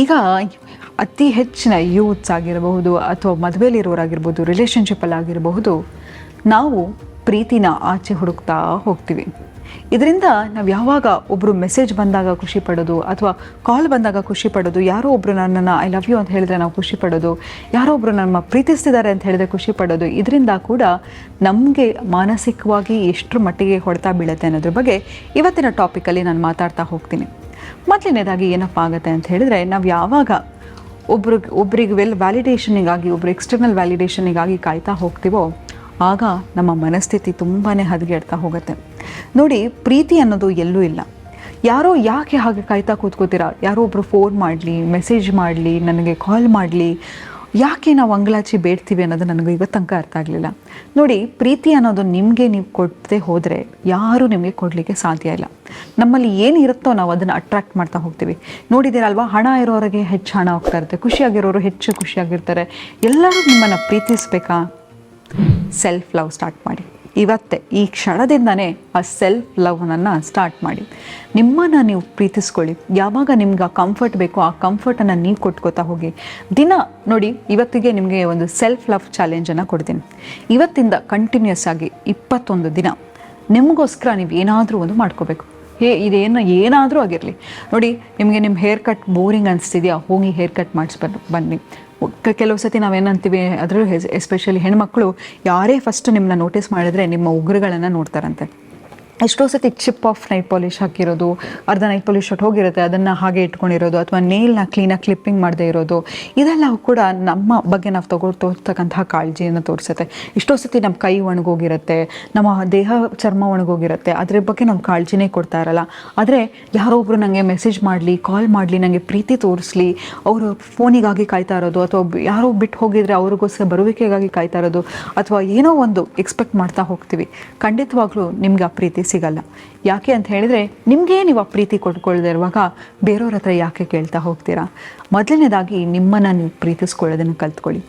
ಈಗ ಅತಿ ಹೆಚ್ಚಿನ ಯೂತ್ಸ್ ಆಗಿರಬಹುದು ಅಥವಾ ಮದುವೆಲಿರೋರಾಗಿರ್ಬೋದು ರಿಲೇಷನ್ಶಿಪ್ಪಲ್ಲಿ ಆಗಿರಬಹುದು, ನಾವು ಪ್ರೀತಿನ ಆಚೆ ಹುಡುಕ್ತಾ ಹೋಗ್ತೀವಿ. ಇದರಿಂದ ನಾವು ಯಾವಾಗ ಒಬ್ಬರು ಮೆಸೇಜ್ ಬಂದಾಗ ಖುಷಿ ಪಡೋದು ಅಥವಾ ಕಾಲ್ ಬಂದಾಗ ಖುಷಿ ಪಡೋದು, ಯಾರೋ ಒಬ್ಬರು ನನ್ನನ್ನು ಐ ಲವ್ ಯು ಅಂತ ಹೇಳಿದ್ರೆ ನಾವು ಖುಷಿ ಪಡೋದು, ಯಾರೋ ಒಬ್ಬರು ನಮ್ಮ ಪ್ರೀತಿಸ್ತಿದ್ದಾರೆ ಅಂತ ಹೇಳಿದ್ರೆ ಖುಷಿ ಪಡೋದು, ಇದರಿಂದ ಕೂಡ ನಮಗೆ ಮಾನಸಿಕವಾಗಿ ಎಷ್ಟರ ಮಟ್ಟಿಗೆ ಹೊಡೆತ ಬೀಳುತ್ತೆ ಅನ್ನೋದ್ರ ಬಗ್ಗೆ ಇವತ್ತಿನ ಟಾಪಿಕಲ್ಲಿ ನಾನು ಮಾತಾಡ್ತಾ ಹೋಗ್ತೀನಿ. ಮೊದಲನೇದಾಗಿ ಏನಪ್ಪ ಆಗುತ್ತೆ ಅಂತ ಹೇಳಿದ್ರೆ, ನಾವು ಯಾವಾಗ ಒಬ್ರಿಗೆ ಒಬ್ರಿಗೆ ವೆಲ್ ವ್ಯಾಲಿಡೇಷನಿಗಾಗಿ ಒಬ್ರು ಎಕ್ಸ್ಟರ್ನಲ್ ವ್ಯಾಲಿಡೇಷನಿಗಾಗಿ ಕಾಯ್ತಾ ಹೋಗ್ತೀವೋ, ಆಗ ನಮ್ಮ ಮನಸ್ಥಿತಿ ತುಂಬಾ ಹದಗೆಡ್ತಾ ಹೋಗುತ್ತೆ. ನೋಡಿ, ಪ್ರೀತಿ ಅನ್ನೋದು ಎಲ್ಲೂ ಇಲ್ಲ. ಯಾರೋ ಯಾಕೆ ಹಾಗೆ ಕಾಯ್ತಾ ಕೂತ್ಕೋತೀರಾ? ಯಾರೋ ಒಬ್ರು ಫೋನ್ ಮಾಡಲಿ ಮೆಸೇಜ್ ಮಾಡಲಿ, ನನಗೆ ಕಾಲ್ ಮಾಡಲಿ ಯಾಕೆ ನಾವು ಅಂಗಲಾಚಿ ಬೇಡ್ತೀವಿ ಅನ್ನೋದು ನನಗೆ ಇವತ್ತು ಅರ್ಥ ಆಗಲಿಲ್ಲ. ನೋಡಿ, ಪ್ರೀತಿ ಅನ್ನೋದು ನಿಮಗೆ ನೀವು ಕೊಡದೆ ಹೋದರೆ ಯಾರೂ ನಿಮಗೆ ಕೊಡಲಿಕ್ಕೆ ಸಾಧ್ಯ ಇಲ್ಲ. ನಮ್ಮಲ್ಲಿ ಏನಿರುತ್ತೋ ನಾವು ಅದನ್ನು ಅಟ್ರಾಕ್ಟ್ ಮಾಡ್ತಾ ಹೋಗ್ತೀವಿ. ನೋಡಿದ್ದೀರಲ್ವಾ, ಹಣ ಇರೋರಿಗೆ ಹೆಚ್ಚು ಹಣ ಹೋಗ್ತಾ ಇರುತ್ತೆ. ಖುಷಿಯಾಗಿರೋರು ಹೆಚ್ಚು ಖುಷಿಯಾಗಿರ್ತಾರೆ. ಎಲ್ಲರೂ ನಿಮ್ಮನ್ನು ಪ್ರೀತಿಸ್ಬೇಕಾ? ಸೆಲ್ಫ್ ಲವ್ ಸ್ಟಾರ್ಟ್ ಮಾಡಿ. ಇವತ್ತೇ, ಈ ಕ್ಷಣದಿಂದನೇ ಆ ಸೆಲ್ಫ್ ಲವ್ನನ್ನು ಸ್ಟಾರ್ಟ್ ಮಾಡಿ. ನಿಮ್ಮನ್ನು ನೀವು ಪ್ರೀತಿಸ್ಕೊಳ್ಳಿ. ಯಾವಾಗ ನಿಮ್ಗೆ ಆ ಕಂಫರ್ಟ್ ಬೇಕೋ ಆ ಕಂಫರ್ಟನ್ನು ನೀವು ಕೊಟ್ಕೋತಾ ಹೋಗಿ. ದಿನ ನೋಡಿ, ಇವತ್ತಿಗೆ ನಿಮಗೆ ಒಂದು ಸೆಲ್ಫ್ ಲವ್ ಚಾಲೆಂಜನ್ನು ಕೊಡ್ತೀನಿ. ಇವತ್ತಿಂದ ಕಂಟಿನ್ಯೂಸ್ ಆಗಿ ಇಪ್ಪತ್ತೊಂದು ದಿನ ನಿಮಗೋಸ್ಕರ ನೀವು ಏನಾದರೂ ಒಂದು ಮಾಡ್ಕೋಬೇಕು. ಹೇ, ಇದೇನು ಏನಾದರೂ ಆಗಿರಲಿ. ನೋಡಿ, ನಿಮಗೆ ನಿಮ್ಮ ಹೇರ್ ಕಟ್ ಬೋರಿಂಗ್ ಅನಿಸ್ತಿದೆಯಾ? ಹೋಗಿ ಹೇರ್ ಕಟ್ ಮಾಡಿಸ್ಬಾರ್ದು ಬನ್ನಿ. ಕೆಲವು ಸತಿ ನಾವೇನಂತೀವಿ ಅದರಲ್ಲೂ ಎಸ್ಪೆಷಲಿ ಹೆಣ್ಮಕ್ಳು ಯಾರೇ ಫಸ್ಟ್ ನಿಮ್ಮನ್ನ ನೋಟಿಸ್ ಮಾಡಿದ್ರೆ ನಿಮ್ಮ ಉಗ್ರಗಳನ್ನು ನೋಡ್ತಾರಂತೆ. ಎಷ್ಟೋ ಸತಿ ಚಿಪ್ ಆಫ್ ನೈಟ್ ಪಾಲಿಶ್ ಹಾಕಿರೋದು, ಅರ್ಧ ನೈಟ್ ಪಾಲಿಶ್ ಹೊಟ್ಟು ಹೋಗಿರುತ್ತೆ, ಅದನ್ನು ಹಾಗೆ ಇಟ್ಕೊಂಡಿರೋದು, ಅಥವಾ ನೇಲ್ನ ಕ್ಲೀನಾಗಿ ಕ್ಲಿಪ್ಪಿಂಗ್ ಮಾಡದೇ ಇರೋದು ಇದೆಲ್ಲ ಕೂಡ ನಮ್ಮ ಬಗ್ಗೆ ನಾವು ತಗೊಳ್ತಕ್ಕಂತಹ ಕಾಳಜಿಯನ್ನು ತೋರಿಸುತ್ತೆ. ಎಷ್ಟೋ ಸತಿ ನಮ್ಮ ಕೈ ಒಣಗೋಗಿರುತ್ತೆ, ನಮ್ಮ ದೇಹ ಚರ್ಮ ಒಣಗೋಗಿರುತ್ತೆ, ಅದ್ರ ಬಗ್ಗೆ ನಾವು ಕಾಳಜಿನೇ ಕೊಡ್ತಾ ಇರಲ್ಲ. ಆದರೆ ಯಾರೋ ಒಬ್ರು ನನಗೆ ಮೆಸೇಜ್ ಮಾಡಲಿ ಕಾಲ್ ಮಾಡಲಿ ನನಗೆ ಪ್ರೀತಿ ತೋರಿಸ್ಲಿ, ಅವರು ಫೋನಿಗಾಗಿ ಕಾಯ್ತಾ ಇರೋದು, ಅಥವಾ ಯಾರೋ ಬಿಟ್ಟು ಹೋಗಿದ್ರೆ ಅವ್ರಿಗೋಸ್ಕರ ಬರುವಿಕೆಗಾಗಿ ಕಾಯ್ತಾ ಇರೋದು, ಅಥವಾ ಏನೋ ಒಂದು ಎಕ್ಸ್ಪೆಕ್ಟ್ ಮಾಡ್ತಾ ಹೋಗ್ತೀವಿ. ಖಂಡಿತವಾಗ್ಲೂ ನಿಮ್ಗೆ ಆ ಪ್ರೀತಿ ಸಿಗಲ್ಲ ಯಾಕೆ ಅಂತ ಹೇಳಿದರೆ ನಿಮಗೆ ನೀವು ಪ್ರೀತಿ ಕೊಟ್ಕೊಳ್ದೇ ಇರುವಾಗ ಬೇರೆಯವ್ರ ಹತ್ರ ಯಾಕೆ ಕೇಳ್ತಾ ಹೋಗ್ತೀರಾ? ಮೊದಲನೇದಾಗಿ ನಿಮ್ಮನ್ನು ನೀವು ಪ್ರೀತಿಸ್ಕೊಳ್ಳೋದನ್ನು ಕಲ್ತ್ಕೊಳ್ಳಿ.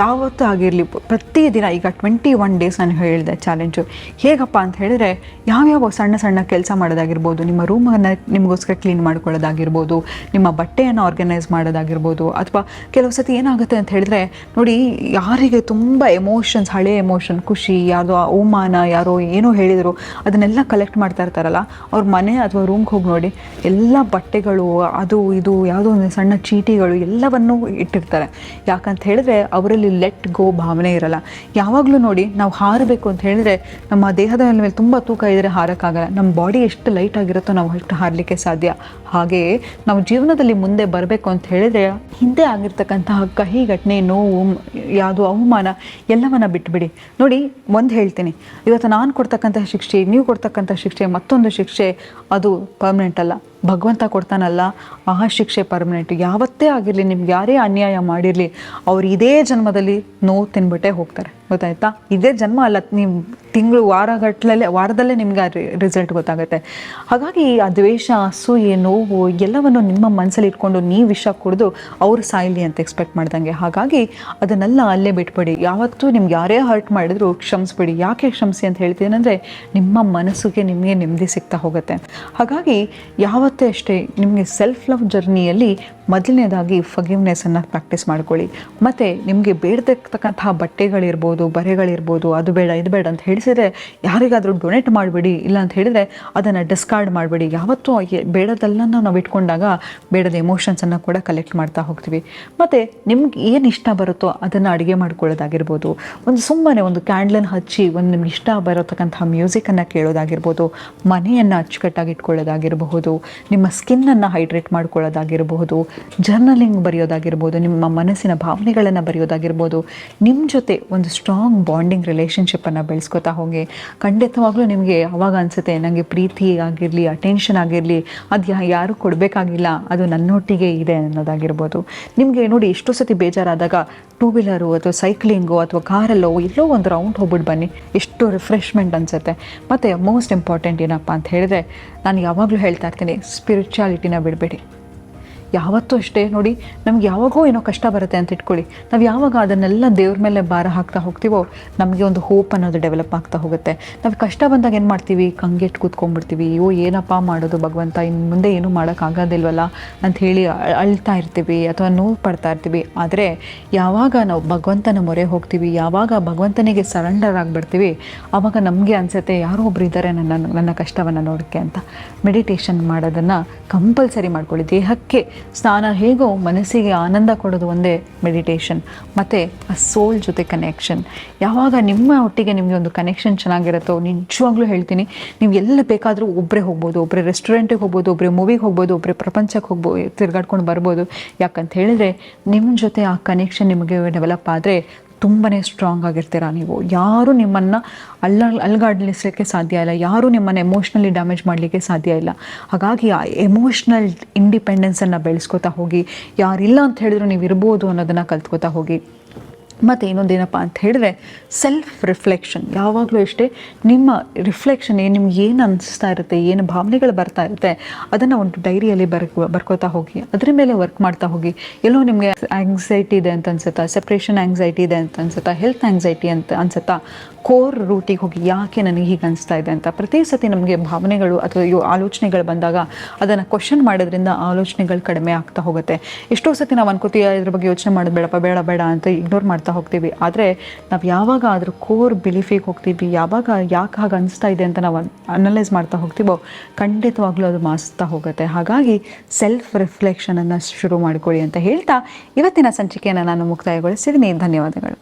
ಯಾವತ್ತೂ ಆಗಿರಲಿ ಪ್ರತಿದಿನ ಈಗ ಟ್ವೆಂಟಿ ಒನ್ ಡೇಸ್ ನಾನು ಹೇಳಿದೆ ಚಾಲೆಂಜು ಹೇಗಪ್ಪ ಅಂತ ಹೇಳಿದರೆ ಯಾವ್ಯಾವ ಸಣ್ಣ ಸಣ್ಣ ಕೆಲಸ ಮಾಡೋದಾಗಿರ್ಬೋದು, ನಿಮ್ಮ ರೂಮನ್ನು ನಿಮಗೋಸ್ಕರ ಕ್ಲೀನ್ ಮಾಡ್ಕೊಳ್ಳೋದಾಗಿರ್ಬೋದು, ನಿಮ್ಮ ಬಟ್ಟೆಯನ್ನು ಆರ್ಗನೈಸ್ ಮಾಡೋದಾಗಿರ್ಬೋದು, ಅಥವಾ ಕೆಲವು ಸತಿ ಏನಾಗುತ್ತೆ ಅಂತ ಹೇಳಿದ್ರೆ ನೋಡಿ ಯಾರಿಗೆ ತುಂಬ ಎಮೋಷನ್ಸ್ ಹಳೆ ಎಮೋಷನ್ ಖುಷಿ, ಯಾವುದೋ ಅವಮಾನ, ಯಾರೋ ಏನೋ ಹೇಳಿದರು, ಅದನ್ನೆಲ್ಲ ಕಲೆಕ್ಟ್ ಮಾಡ್ತಾ ಇರ್ತಾರಲ್ಲ, ಅವ್ರ ಮನೆ ಅಥವಾ ರೂಮ್ಗೆ ಹೋಗಿ ನೋಡಿ, ಎಲ್ಲ ಬಟ್ಟೆಗಳು, ಅದು ಇದು, ಯಾವುದೋ ಒಂದು ಸಣ್ಣ ಚೀಟಿಗಳು ಎಲ್ಲವನ್ನೂ ಇಟ್ಟಿರ್ತಾರೆ. ಯಾಕಂತ ಹೇಳಿದ್ರೆ ಅವರಲ್ಲಿ ಲೆಟ್ ಗೋ ಭಾವನೆ ಇರಲ್ಲ. ಯಾವಾಗಲೂ ನೋಡಿ, ನಾವು ಹಾರಬೇಕು ಅಂತ ಹೇಳಿದ್ರೆ, ನಮ್ಮ ದೇಹದ ಮೇಲೆ ತುಂಬ ತೂಕ ಇದ್ದರೆ ಹಾರಕ್ಕಾಗಲ್ಲ. ನಮ್ಮ ಬಾಡಿ ಎಷ್ಟು ಲೈಟ್ ಆಗಿರುತ್ತೋ ನಾವು ಅಷ್ಟು ಹಾರಲಿಕ್ಕೆ ಸಾಧ್ಯ. ಹಾಗೆಯೇ ನಾವು ಜೀವನದಲ್ಲಿ ಮುಂದೆ ಬರಬೇಕು ಅಂತ ಹೇಳಿದ್ರೆ, ಹಿಂದೆ ಆಗಿರ್ತಕ್ಕಂತಹ ಕಹಿ ಘಟನೆ, ನೋವು, ಯಾವುದು ಅವಮಾನ, ಎಲ್ಲವನ್ನ ಬಿಟ್ಬಿಡಿ. ನೋಡಿ, ಒಂದು ಹೇಳ್ತೀನಿ. ಇವತ್ತು ನಾನು ಕೊಡ್ತಕ್ಕಂತಹ ಶಿಕ್ಷೆ, ನೀವು ಕೊಡ್ತಕ್ಕಂಥ ಶಿಕ್ಷೆ, ಮತ್ತೊಂದು ಶಿಕ್ಷೆ ಅದು ಪರ್ಮನೆಂಟ್ ಅಲ್ಲ. ಭಗವಂತ ಕೊಡ್ತಾನಲ್ಲ ಆ ಶಿಕ್ಷೆ ಪರ್ಮನೆಂಟ್ ಯಾವತ್ತೇ ಆಗಿರಲಿ, ನಿಮ್ಗೆ ಯಾರೇ ಅನ್ಯಾಯ ಮಾಡಿರಲಿ, ಅವ್ರು ಇದೇ ಜನ್ಮದಲ್ಲಿ ನೋವು ತಿನ್ಬಿಟ್ಟೇ ಹೋಗ್ತಾರೆ. ಗೊತ್ತಾಯ್ತಾ? ಇದೇ ಜನ್ಮ ಅಲ್ಲ ನಿಮ್ಮ ತಿಂಗಳು, ವಾರಗಟ್ಲಲ್ಲೇ, ವಾರದಲ್ಲೇ ನಿಮ್ಗೆ ಆ ರಿಸಲ್ಟ್ ಗೊತ್ತಾಗುತ್ತೆ. ಹಾಗಾಗಿ ಆ ದ್ವೇಷ ಅಸೂಯೆ, ನೋವು, ಎಲ್ಲವನ್ನು ನಿಮ್ಮ ಮನಸ್ಸಲ್ಲಿ ಇಟ್ಕೊಂಡು ನೀವು ವಿಷ ಕುಡಿದು ಅವ್ರು ಸಾಯಲಿ ಅಂತ ಎಕ್ಸ್ಪೆಕ್ಟ್ ಮಾಡ್ದಂಗೆ. ಹಾಗಾಗಿ ಅದನ್ನೆಲ್ಲ ಅಲ್ಲೇ ಬಿಟ್ಬಿಡಿ. ಯಾವತ್ತೂ ನಿಮ್ಗೆ ಯಾರೇ ಹರ್ಟ್ ಮಾಡಿದ್ರು ಕ್ಷಮಿಸ್ಬಿಡಿ. ಯಾಕೆ ಕ್ಷಮಿಸಿ ಅಂತ ಹೇಳ್ತೀನಿ ಅಂದರೆ ನಿಮ್ಮ ಮನಸ್ಸಿಗೆ ನಿಮಗೆ ನೆಮ್ಮದಿ ಸಿಗ್ತಾ ಹೋಗುತ್ತೆ. ಹಾಗಾಗಿ ಯಾವತ್ತೇ ಅಷ್ಟೇ ನಿಮಗೆ ಸೆಲ್ಫ್ ಲವ್ ಜರ್ನಿಯಲ್ಲಿ ಮೊದಲನೇದಾಗಿ ಫಗಿವ್ನೆಸ್ಸನ್ನು ಪ್ರಾಕ್ಟೀಸ್ ಮಾಡ್ಕೊಳ್ಳಿ. ಮತ್ತು ನಿಮಗೆ ಬೇಡತಕ್ಕಂತಹ ಬಟ್ಟೆಗಳಿರ್ಬೋದು, ಬರೆಗಳಿರ್ಬೋದು, ಅದು ಬೇಡ, ಇದು ಬೇಡ ಅಂತ ಹೇಳಿಸಿದರೆ ಯಾರಿಗಾದರೂ ಡೊನೇಟ್ ಮಾಡಿಬಿಡಿ, ಇಲ್ಲ ಅಂತ ಹೇಳಿದರೆ ಅದನ್ನು ಡಿಸ್ಕಾರ್ಡ್ ಮಾಡಬೇಡಿ. ಯಾವತ್ತೂ ಬೇಡದೆಲ್ಲನ ನಾವು ಇಟ್ಕೊಂಡಾಗ ಬೇಡದ ಎಮೋಷನ್ಸನ್ನು ಕೂಡ ಕಲೆಕ್ಟ್ ಮಾಡ್ತಾ ಹೋಗ್ತೀವಿ. ಮತ್ತು ನಿಮ್ಗೆ ಏನು ಇಷ್ಟ ಬರುತ್ತೋ ಅದನ್ನು ಅಡುಗೆ ಮಾಡ್ಕೊಳ್ಳೋದಾಗಿರ್ಬೋದು. ಒಂದು ಸುಮ್ಮನೆ ಒಂದು ಕ್ಯಾಂಡ್ಲನ್ನು ಹಚ್ಚಿ ಒಂದು ನಿಮ್ಗೆ ಇಷ್ಟ ಬರತಕ್ಕಂತಹ ಮ್ಯೂಸಿಕನ್ನು ಕೇಳೋದಾಗಿರ್ಬೋದು, ಮನೆಯನ್ನು ಅಚ್ಚುಕಟ್ಟಾಗಿ ಇಟ್ಕೊಳ್ಳೋದಾಗಿರಬಹುದು, ನಿಮ್ಮ ಸ್ಕಿನ್ನನ್ನು ಹೈಡ್ರೇಟ್ ಮಾಡ್ಕೊಳ್ಳೋದಾಗಿರಬಹುದು ಜರ್ನಲಿಂಗ್ ಬರೆಯೋದಾಗಿರ್ಬೋದು, ನಿಮ್ಮ ಮನಸ್ಸಿನ ಭಾವನೆಗಳನ್ನು ಬರೆಯೋದಾಗಿರ್ಬೋದು ನಿಮ್ಮ ಜೊತೆ ಒಂದು ಸ್ಟ್ರಾಂಗ್ ಬಾಂಡಿಂಗ್ ರಿಲೇಷನ್ಶಿಪ್ಪನ್ನು ಬೆಳೆಸ್ಕೊತಾ ಹೋಗಿ, ಖಂಡಿತವಾಗ್ಲೂ ನಿಮಗೆ ಅವಾಗ ಅನಿಸುತ್ತೆ ನನಗೆ ಪ್ರೀತಿ ಆಗಿರಲಿ ಅಟೆನ್ಷನ್ ಆಗಿರಲಿ, ಅದು ಯಾರೂ ಕೊಡಬೇಕಾಗಿಲ್ಲ, ಅದು ನನ್ನೊಟ್ಟಿಗೆ ಇದೆ ಅನ್ನೋದಾಗಿರ್ಬೋದು. ನಿಮಗೆ ನೋಡಿ ಎಷ್ಟೋ ಸತಿ ಬೇಜಾರಾದಾಗ ಟೂ ವೀಲರು ಅಥವಾ ಸೈಕ್ಲಿಂಗು ಅಥವಾ ಕಾರಲ್ಲೋ ಎಲ್ಲೋ ಒಂದು ರೌಂಡ್ ಹೋಗ್ಬಿಟ್ಟು ಬನ್ನಿ, ಎಷ್ಟು ರಿಫ್ರೆಶ್ಮೆಂಟ್ ಅನಿಸುತ್ತೆ. ಮತ್ತು ಮೋಸ್ಟ್ ಇಂಪಾರ್ಟೆಂಟ್ ಏನಪ್ಪ ಅಂತ ಹೇಳಿದ್ರೆ, ನಾನು ಯಾವಾಗಲೂ ಹೇಳ್ತಾ ಇರ್ತೀನಿ ಸ್ಪಿರಿಚುಯಾಲಿಟಿನ ಬಿಡಬೇಡಿ. ಯಾವತ್ತೂ ಅಷ್ಟೇ. ನೋಡಿ, ನಮ್ಗೆ ಯಾವಾಗೋ ಏನೋ ಕಷ್ಟ ಬರುತ್ತೆ ಅಂತ ಇಟ್ಕೊಳ್ಳಿ. ನಾವು ಯಾವಾಗ ಅದನ್ನೆಲ್ಲ ದೇವ್ರ ಮೇಲೆ ಭಾರ ಹಾಕ್ತಾ ಹೋಗ್ತೀವೋ, ನಮಗೆ ಒಂದು ಹೋಪ್ ಅನ್ನೋದು ಡೆವಲಪ್ ಆಗ್ತಾ ಹೋಗುತ್ತೆ. ನಾವು ಕಷ್ಟ ಬಂದಾಗ ಏನು ಮಾಡ್ತೀವಿ? ಕಂಗೆಟ್ಟು ಕೂತ್ಕೊಂಡ್ಬಿಡ್ತೀವಿ. ಅಯ್ಯೋ, ಏನಪ್ಪ ಮಾಡೋದು ಭಗವಂತ? ಇನ್ನು ಮುಂದೆ ಏನೂ ಮಾಡೋಕ್ಕಾಗೋದಿಲ್ವಲ್ಲ ಅಂತ ಹೇಳಿ ಅಳ್- ಅಳ್ತಾ ಇರ್ತೀವಿ, ಅಥವಾ ನೋವು ಪಡ್ತಾ ಇರ್ತೀವಿ. ಆದರೆ, ಯಾವಾಗ ನಾವು ಭಗವಂತನ ಮೊರೆ ಹೋಗ್ತೀವಿ, ಯಾವಾಗ ಭಗವಂತನಿಗೆ ಸರೆಂಡರ್ ಆಗಿಬಿಡ್ತೀವಿ ಆವಾಗ ನಮಗೆ ಅನಿಸುತ್ತೆ, ಯಾರೋ ಒಬ್ರು ಇದ್ದಾರೆ ನನ್ನ ನನ್ನ ಕಷ್ಟವನ್ನು ನೋಡೋಕ್ಕೆ ಅಂತ. ಮೆಡಿಟೇಷನ್ ಮಾಡೋದನ್ನು ಕಂಪಲ್ಸರಿ ಮಾಡ್ಕೊಳ್ಳಿ. ದೇಹಕ್ಕೆ ಸ್ನಾನ ಹೇಗೋ ಮನಸ್ಸಿಗೆ ಆನಂದ ಕೊಡೋದು ಒಂದೇ ಮೆಡಿಟೇಷನ್ ಮತ್ತು ಆ ಸೋಲ್ ಜೊತೆ ಕನೆಕ್ಷನ್ ಯಾವಾಗ ನಿಮ್ಮ ಒಟ್ಟಿಗೆ ನಿಮಗೆ ಒಂದು ಕನೆಕ್ಷನ್ ಚೆನ್ನಾಗಿರುತ್ತೋ, ನಿಜವಾಗ್ಲೂ ಹೇಳ್ತೀನಿ, ನೀವು ಎಲ್ಲ ಬೇಕಾದರೂ ಒಬ್ಬರೇ ಹೋಗ್ಬೋದು ಒಬ್ಬರೇ ರೆಸ್ಟೋರೆಂಟಿಗೆ ಹೋಗ್ಬೋದು ಒಬ್ಬರೇ ಮೂವಿಗೆ ಹೋಗ್ಬೋದು ಒಬ್ಬರೇ ಪ್ರಪಂಚಕ್ಕೆ ಹೋಗ್ಬೋದು ತಿರ್ಗಾಡ್ಕೊಂಡು ಬರ್ಬೋದು. ಯಾಕಂತ ಹೇಳಿದ್ರೆ ನಿಮ್ಮ ಜೊತೆ ಆ ಕನೆಕ್ಷನ್ ನಿಮಗೆ ಡೆವಲಪ್ ಆದರೆ ತುಂಬಾ ಸ್ಟ್ರಾಂಗ್ ಆಗಿರ್ತೀರ ನೀವು? ಯಾರೂ ನಿಮ್ಮನ್ನು ಅಲ್ಲ ಅಲ್ಗಾಡ್ಲಿಸಲಿಕ್ಕೆ ಸಾಧ್ಯ ಇಲ್ಲ. ಯಾರೂ ನಿಮ್ಮನ್ನು ಎಮೋಷ್ನಲಿ ಡ್ಯಾಮೇಜ್ ಮಾಡಲಿಕ್ಕೆ ಸಾಧ್ಯ ಇಲ್ಲ. ಹಾಗಾಗಿ ಆ ಎಮೋಷ್ನಲ್ ಇಂಡಿಪೆಂಡೆನ್ಸನ್ನು ಬೆಳೆಸ್ಕೊತಾ ಹೋಗಿ, ಯಾರಿಲ್ಲ ಅಂತ ಹೇಳಿದ್ರು ನೀವು ಇರ್ಬೋದು ಅನ್ನೋದನ್ನು ಕಲ್ತ್ಕೋತಾ ಹೋಗಿ. ಮತ್ತು ಇನ್ನೊಂದೇನಪ್ಪ ಅಂತ ಹೇಳಿದ್ರೆ ಸೆಲ್ಫ್ ರಿಫ್ಲೆಕ್ಷನ್ ಯಾವಾಗಲೂ ಅಷ್ಟೇ ನಿಮ್ಮ ರಿಫ್ಲೆಕ್ಷನ್ ಏನು ನಿಮ್ಗೆ ಏನು ಅನಿಸ್ತಾ ಇರುತ್ತೆ, ಏನು ಭಾವನೆಗಳು ಬರ್ತಾ ಇರುತ್ತೆ, ಅದನ್ನು ಒಂದು ಡೈರಿಯಲ್ಲಿ ಬರ್ ಬರ್ಕೋತಾ ಹೋಗಿ, ಅದ್ರ ಮೇಲೆ ವರ್ಕ್ ಮಾಡ್ತಾ ಹೋಗಿ. ಎಲ್ಲೋ ನಿಮಗೆ ಆಂಗ್ಸೈಟಿ ಇದೆ ಅಂತ ಅನ್ಸುತ್ತಾ ಸೆಪ್ರೇಷನ್ ಆಂಗ್ಸೈಟಿ ಇದೆ ಅಂತ ಅನ್ಸುತ್ತಾ ಹೆಲ್ತ್ ಆಂಗ್ಸೈಟಿ ಅಂತ ಅನ್ಸುತ್ತಾ ಕೋರ್ ರೂಟಿಗೆ ಹೋಗಿ ಯಾಕೆ ನನಗೆ ಹೀಗೆ ಅನಿಸ್ತಾ ಇದೆ ಅಂತ ಪ್ರತಿ ಸತಿ ನಮಗೆ ಭಾವನೆಗಳು ಅಥವಾ ಆಲೋಚನೆಗಳು ಬಂದಾಗ ಅದನ್ನು ಕ್ವಶನ್ ಮಾಡೋದ್ರಿಂದ ಆಲೋಚನೆಗಳು ಕಡಿಮೆ ಆಗ್ತಾ ಹೋಗುತ್ತೆ. ಎಷ್ಟೋ ಸತಿ ನಾವು ಅನ್ಕೋತೀವಿ ಇದ್ರ ಬಗ್ಗೆ ಯೋಚನೆ ಮಾಡೋದು ಬೇಡಪ್ಪ, ಬೇಡ ಬೇಡ ಅಂತ ಇಗ್ನೋರ್ ಮಾಡ್ತಾ ಹೋಗ್ತೀವಿ. ಆದರೆ ನಾವು ಯಾವಾಗ ಅದ್ರ ಕೋರ್ ಬಿಲೀಫಿಗೆ ಹೋಗ್ತೀವಿ, ಯಾವಾಗ ಯಾಕೆ ಹಾಗೆ ಅನಿಸ್ತಾ ಇದೆ ಅಂತ ನಾವು ಅನಲೈಸ್ ಮಾಡ್ತಾ ಹೋಗ್ತೀವೋ ಖಂಡಿತವಾಗ್ಲೂ ಅದು ಮಾಸ್ತಾ ಹೋಗುತ್ತೆ. ಹಾಗಾಗಿ ಸೆಲ್ಫ್ ರಿಫ್ಲೆಕ್ಷನನ್ನು ಶುರು ಮಾಡಿಕೊಳ್ಳಿ ಅಂತ ಹೇಳ್ತಾ ಇವತ್ತಿನ ಸಂಚಿಕೆಯನ್ನು ನಾನು ಮುಕ್ತಾಯಗೊಳಿಸಿದ್ದೀನಿ ಧನ್ಯವಾದಗಳು.